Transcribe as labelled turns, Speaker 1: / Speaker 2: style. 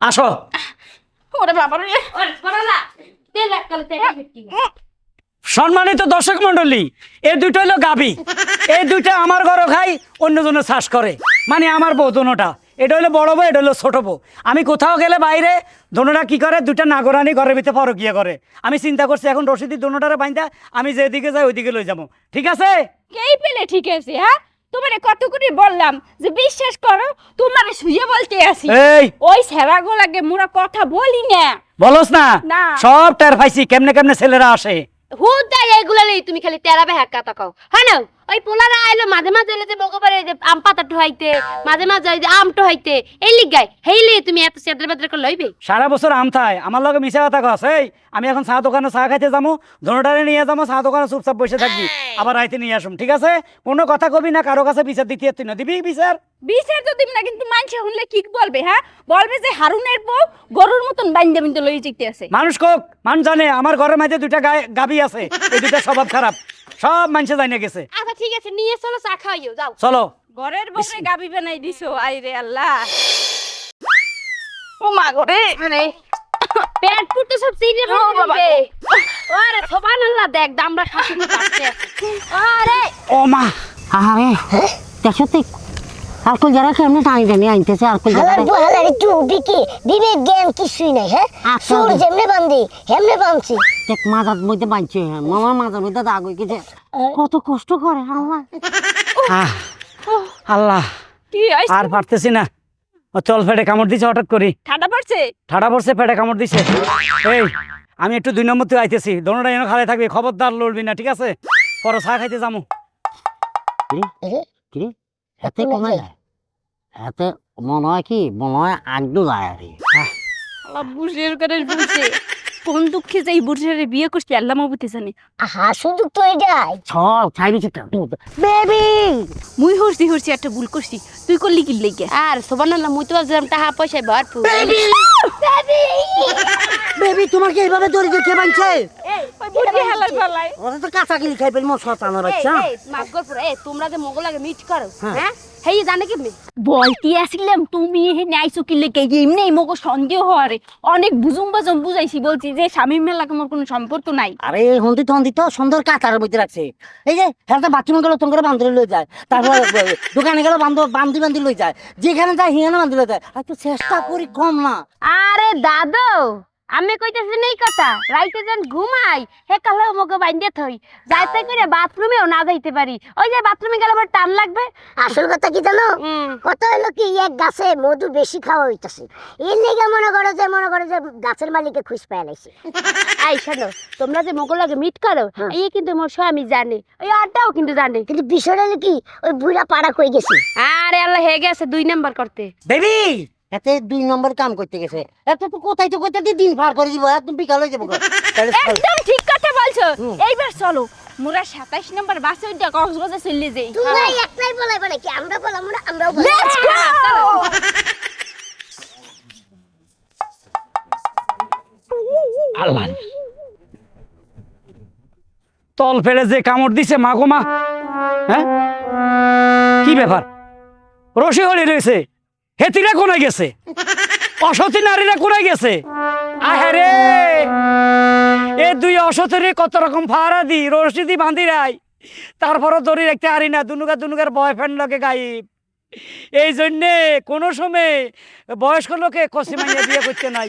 Speaker 1: আসো।
Speaker 2: ওরে বাবা রে।
Speaker 1: সম্মানিত দর্শক মন্ডলী এই দুটো হলো গাবি এই দুটো আমার ঘরও খাই অন্যজনের চাষ করে। মানে আমার বউ দোনোটা। এটা হলো বড় বউ এটা হলো ছোট বউ। আমি কোথাও গেলে বাইরে দোনোটা কি করে? দুটা নাগরানি ঘরের ভিতরে পরকিয়া করে। আমি চিন্তা করছি এখন রশিদি দোনোটারে বাইন্দা আমি যেদিকে যাই ওইদিকে লই যাব। ঠিক আছে?
Speaker 2: এই পেলে ঠিক আছে হ্যাঁ? তোমারে কত করে বললাম যে বিশ্বাস করো তোমারে শুয়ে বলতে আসি।
Speaker 1: এই!
Speaker 2: ওই সেরাগো লাগে মোরা কথা বলি না।
Speaker 1: বলস না!
Speaker 2: না।
Speaker 1: সব টের পাইছি কেমনে কেমনে ছেলেরা আসে।
Speaker 3: হুদাই এগুলা লই তুমি খালি তেরাবে হ্যাকা তাকাও হ্যাঁ না ওই পোলারা আইলো মাঝে মাঝে এলে যে বকবারে যে আম পাতা টোহাইতে মাঝে মাঝে ওই যে আম টোহাইতে এই লিগাই হেই লি তুমি এত সেদ্রে বেদ্রে করে লইবে?
Speaker 1: সারা বছর আম থায় আমার লগে মিশা কথা কস এই আমি এখন চা দোকানে চা খাইতে যাব দোনোটারে নিয়ে যাব চা দোকানে চুপচাপ বসে থাকবি আবার রাইতে নিয়ে আসুম ঠিক আছে? কোনো কথা কবি না কারও কাছে বিচার দিতে তুই না দিবি বিচার।
Speaker 2: বিচার তো দিবি না কিন্তু মানুষ শুনলে কি বলবে হ্যাঁ? বলবে যে হারুনের বউ গরুর মতন বাইন্দে বিন্দে লই যেতে আছে।
Speaker 1: মানুষ কোক মানুষ জানে আমার ঘরের মাঝে দুইটা গায়ে গাবি আছে এই দুইটা স্বভাব খারাপ। সব মানুষে জানিয়ে গেছে।
Speaker 3: আচ্ছা ঠিক আছে নিয়ে চলো চা খাইও যাও।
Speaker 1: চলো।
Speaker 2: ঘরের বউরে গাবি বানাই দিছো আইরে আল্লাহ। ও মা গরে
Speaker 3: মানে পেট ফুটে সব সিরে
Speaker 2: ও বাবা
Speaker 3: ফেলবে আরে সুবহানাল্লাহ দেখ দামরা খাসি কাটতে আরে।
Speaker 1: ও মা
Speaker 4: আরে দেখো তুই আলকোল যারা কেমনি টানি টানি আনতেছে আলকোল যারা
Speaker 5: হালার হালার একটু বিকি বিবেক জ্ঞান কিছুই নাই হ্যাঁ?
Speaker 4: আচ্ছা।
Speaker 5: সুর যেমনে বান্ধি হেমনে বাঁধছি।
Speaker 4: দেখ মাজার মধ্যে বাঁধছে মামার মাজার মধ্যে দাগ হয়ে গেছে। কত কষ্ট করে আল্লাহ।
Speaker 1: আহ, আল্লাহ।
Speaker 2: কি
Speaker 1: আর পারতেছি না। ও চল ফেটে কামড় দিছে হঠাৎ করি।
Speaker 2: ঠাডা পড়ছে?
Speaker 1: ঠাডা পড়ছে ফেটে কামড় দিছে। এই আমি একটু দুই নম্বর থেকে আইতেছি। দোনোটা যেন খালে থাকবি খবরদার লড়বি না ঠিক আছে? পরে চা খাইতে যাব
Speaker 4: কি হাতে কমে হাতে মনে হয় কি মনে হয় আগদু যায় আর কি।
Speaker 2: আল্লাহ বুঝের করে বুঝে কোন দুঃখে যাই বুঝের বিয়ে করছি আল্লাহ মাবুতে জানি।
Speaker 5: আহা শুধু তো এটাই
Speaker 4: সব ছাইড়ি চিত্র বেবি!
Speaker 2: মুই হরছি হরছি একটা ভুল করছি। তুই করলি কি লেগে?
Speaker 3: আর সুবহানাল্লাহ মুই তো ভাবছিলাম টাকা পয়সা ভরপুর।
Speaker 4: তোমার কি এইভাবে দড়ি দিয়ে কে বানছে? ওরা তো কাঁচা গিলি খাই পেল
Speaker 3: তোমরা যে মোগল আগে মিট করো হ্যাঁ। হেই জানে কেমনি
Speaker 2: বলতে আসিলাম তুমি হে নাইছো কি লেগে এমনি মগো সন্দেহ হরে অনেক বুঝুম বাজুম বুঝাইছি বলছি যে স্বামী মেলাকে আমার কোনো সম্পর্ক নাই।
Speaker 4: আরে হন্দি তো হন্দি তো সুন্দর কাঁচার মধ্যে রাখছে। এই যে হ্যাঁ বাথরুমে গেলো তোমাকে বান্ধবী লই যায়। তারপর দোকানে গেলো বান্ধব বান্ধি বান্ধি লই যায়। যেখানে যায় হিয়ানে বান্ধি লই যায়। আর তো চেষ্টা করি কম না।
Speaker 3: আরে দাদু আমি কইতেছি নেই কথা রাইতে যখন ঘুমাই হে কালে মগে বাইন্দে থই যাইতে করে বাথরুমেও না যাইতে পারি। ওই যে বাথরুমে গেলে আবার টান লাগবে।
Speaker 5: আসল কথা কি জানো? কত হলো কি এক গাছে মধু বেশি খাওয়া হইতাছে। এর লেগে মনে করো যে মনে করো যে গাছের মালিকে খুশ পায় লাইছে।
Speaker 3: এই শোনো তোমরা যে মোগল আগে মিট করো এই কিন্তু মোর স্বামী জানে ওই আড্ডাও কিন্তু জানে।
Speaker 5: কিন্তু বিষয়টা হলো কি ওই বুড়া পাড়া কই গেছে?
Speaker 3: আরে আল্লাহ হে গেছে দুই নাম্বার করতে।
Speaker 4: বেবি! এতে দুই নম্বর কাম করতে গেছে। এত তো কোথায় তো কোথায় দিন পার করে দিব একদম বিকাল হয়ে যাব।
Speaker 2: একদম ঠিক কথা বলছো। এইবার চলো মোরা সাতাইশ নম্বর বাসে উঠে কক্সবাজার চলে যাই।
Speaker 5: একলাই মানে কি আমরা বললাম না আমরাও!
Speaker 1: আল্লাহ তল ফেলে যে কামড় দিছে মা গো মা হ্যাঁ? কি ব্যাপার? রসি হলি রয়েছে? হেতিরা কোনায় গেছে? অসতী নারীরা কোনায় গেছে? আহারে এ দুই অসতরে কত রকম ফাড়া দি, রশি দি বাঁধি রাই তারপরও দড়ি রাখতে হারি না দুনুকা দুনুকার বয়ফ্রেন্ড লোকে গাইব। এই জন্যে কোনো সময় বয়স্ক লোকে কষি মাইয়া বিয়ে করতে নাই।